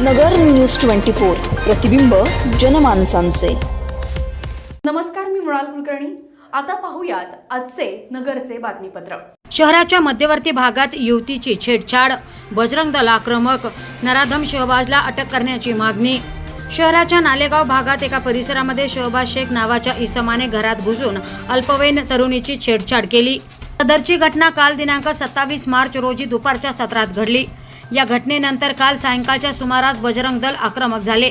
नगर news twenty four प्रतिबिंब जनमानसांचे. नमस्कार मी मृणाल कुलकर्णी. आता पाहूयात आजचे नगरचे बातमीपत्र. शहराच्या मध्यवर्ती भागात युवतीची छेडछाड बजरंग दल आक्रमक नराधम शहबाजला अटक करण्याची मागणी. शहराच्या नालेगाव भागात एका परिसरामध्ये शहबाज शेख नावाच्या इसमाने घरात घुसून अल्पवयीन तरुणीची छेडछाड केली. सदरची घटना काल दिनांक सत्तावीस मार्च रोजी दुपारच्या सत्रात घडली. या घटनेनंतर काल सायंकाळच्या सुमारास बजरंग दल आक्रमक झाले.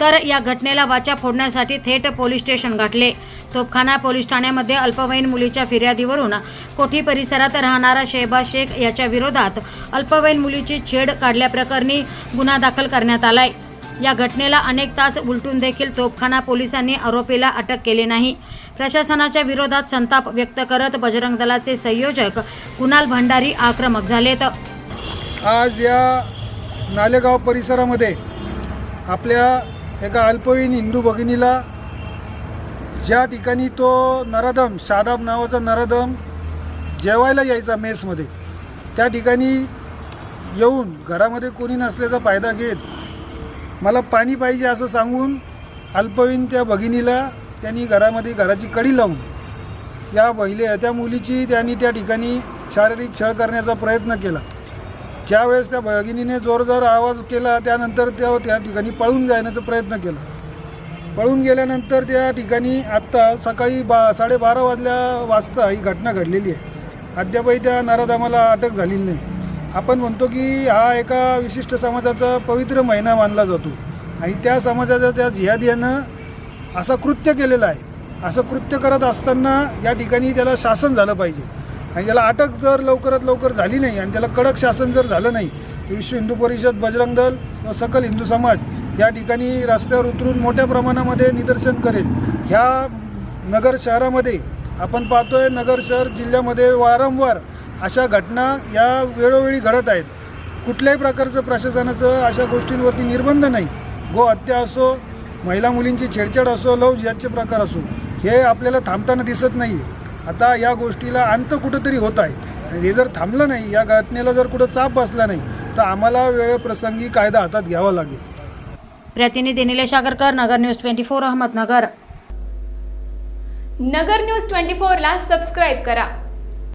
तर या घटनेला वाचा फोडण्यासाठी थेट पोलीस स्टेशन गाठले. तोपखाना पोलीस ठाण्यामध्ये अल्पवयीन मुलीच्या फिर्यादीवरून कोठी परिसरात राहणारा शेहबाज शेख याच्या विरोधात अल्पवयीन मुलीची छेड काढल्याप्रकरणी गुन्हा दाखल करण्यात आलाय. या घटनेला अनेक तास उलटून देखील तोपखाना पोलिसांनी आरोपीला अटक केली नाही. प्रशासनाच्या विरोधात संताप व्यक्त करत बजरंग दलाचे संयोजक कुणाल भंडारी आक्रमक झालेत. आज या नालेगाव परिसरामध्ये आपल्या एका अल्पवयीन हिंदू भगिनीला ज्या ठिकाणी तो नराधम शादाब नावाचा नराधम जेवायला यायचा मेसमध्ये त्या ठिकाणी येऊन घरामध्ये कोणी नसल्याचा फायदा घेत मला पाणी पाहिजे असं सांगून अल्पवयीन त्या भगिनीला त्यांनी घरामध्ये घराची कडी लावून या महिले त्या मुलीची त्यांनी त्या ठिकाणी शारीरिक छळ करण्याचा प्रयत्न केला. ज्यावेळेस त्या भगिनीने जोरदार आवाज केला त्यानंतर त्या त्या ठिकाणी पळून जाण्याचा प्रयत्न केला. पळून गेल्यानंतर त्या ठिकाणी आत्ता सकाळी बा साडेबारा वाजल्या वाजता ही घटना घडलेली आहे. अद्यापही त्या नराधामाला अटक झालेली नाही. आपण म्हणतो की हा एका विशिष्ट समाजाचा पवित्र महिना मानला जातो. आणि त्या समाजाच्या त्या जिहादियानं असं कृत्य केलेलं आहे. असं कृत्य करत असताना या ठिकाणी त्याला शासन झालं पाहिजे. आणि याला अटक जर लवकरात लवकर झाली नाही आणि त्याला कडक शासन जर झालं नाही तर विश्व हिंदू परिषद बजरंग दल व सकल हिंदू समाज या ठिकाणी रस्त्यावर उतरून मोठ्या प्रमाणामध्ये निदर्शन करेल. ह्या नगर शहरामध्ये आपण पाहतोय नगर शहर जिल्ह्यामध्ये वारंवार अशा घटना या वेळोवेळी घडत आहेत. कुठल्याही प्रकारचं प्रशासनाचं अशा गोष्टींवरती निर्बंध नाही. गो हत्या असो महिला मुलींची छेडछाड असो लव याचे प्रकार असो हे आपल्याला थांबताना दिसत नाही आता या गोष्टीला अंत कुठंतरी होत आहे. आणि हे जर थांबलं नाही या घटनेला जर कुठं चाप बसला नाही तर आम्हाला वेळप्रसंगी कायदा हातात घ्यावा लागेल. प्रतिनिधी Nilesh Agarkar Nagar news twenty four Ahmednagar. Nagar news twenty फोरला सबस्क्राईब करा.